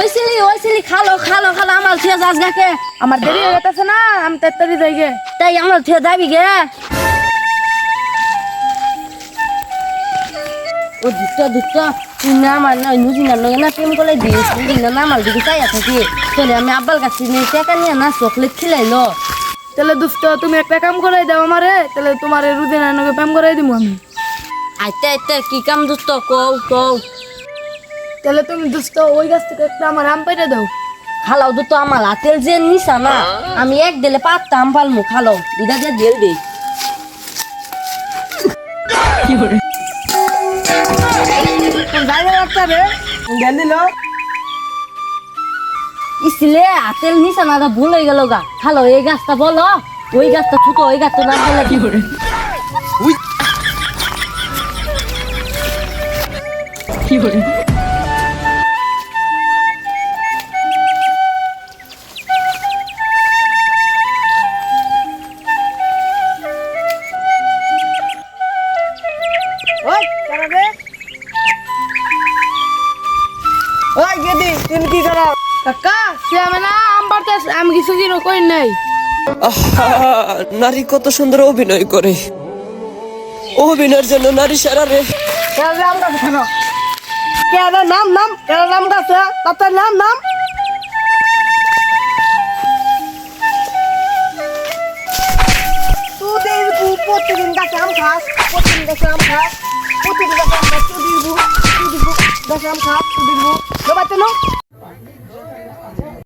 ওই সিলি ওই সিলি খালো খালো খালো আমার থিয়া যাস গাকে আমার দেরি হয়ে গেছে না আমি তাড়াতাড়ি যাই গে তাই আমার থিয়া যাবি গে। ও দুষ্ট দুষ্ট তুই না আমার না নুজি না নয় না প্রেম করে দিস তুই না আমার দিকে চাই থাকি। চলে আমি আব্বার কাছে নিয়ে টাকা নিয়ে না চকলেট খিলাইলো। তাহলে দোস্ত তুমি একটা কাম করে দাও আমারে তাহলে তোমার রুদিন আনকে প্রেম করে দিব আমি। আইতে আইতে কি কাম দুষ্ট? কও কও। তাহলে তুমি দোস্ত ওই গাছ থেকে একটা আমার আম পেটে দাও। খালাও তো আমার হাতের যে নিশা না আমি এক দিলে পারতাম পালমু খালাও। দিদা দিয়ে দিয়ে দে। গাড়ি রাখতে রে। জ্ঞান দিল? ইসলে হাতের নিশা না ভুল হয়ে গেল গা। খালো এই গাছটা বলো ওই গাছটা ছোট ওই গাছটা নাম বলে। কি করে ওই ওই গেদি তুমি কি করো? কাকা সে আমি না আম পারতে আমি কিছু কিনো কই নাই। নারী কত সুন্দর অভিনয় করে। অভিনয়ের জন্য নারী সারা রে। গাছ কেন কেন নাম নাম কেন নাম গাছ তার নাম নাম। তুই প্রতিদিন গাছে আম খাস প্রতিদিন গাছে আম খাস। খাস তুই দেখবি বাবা তো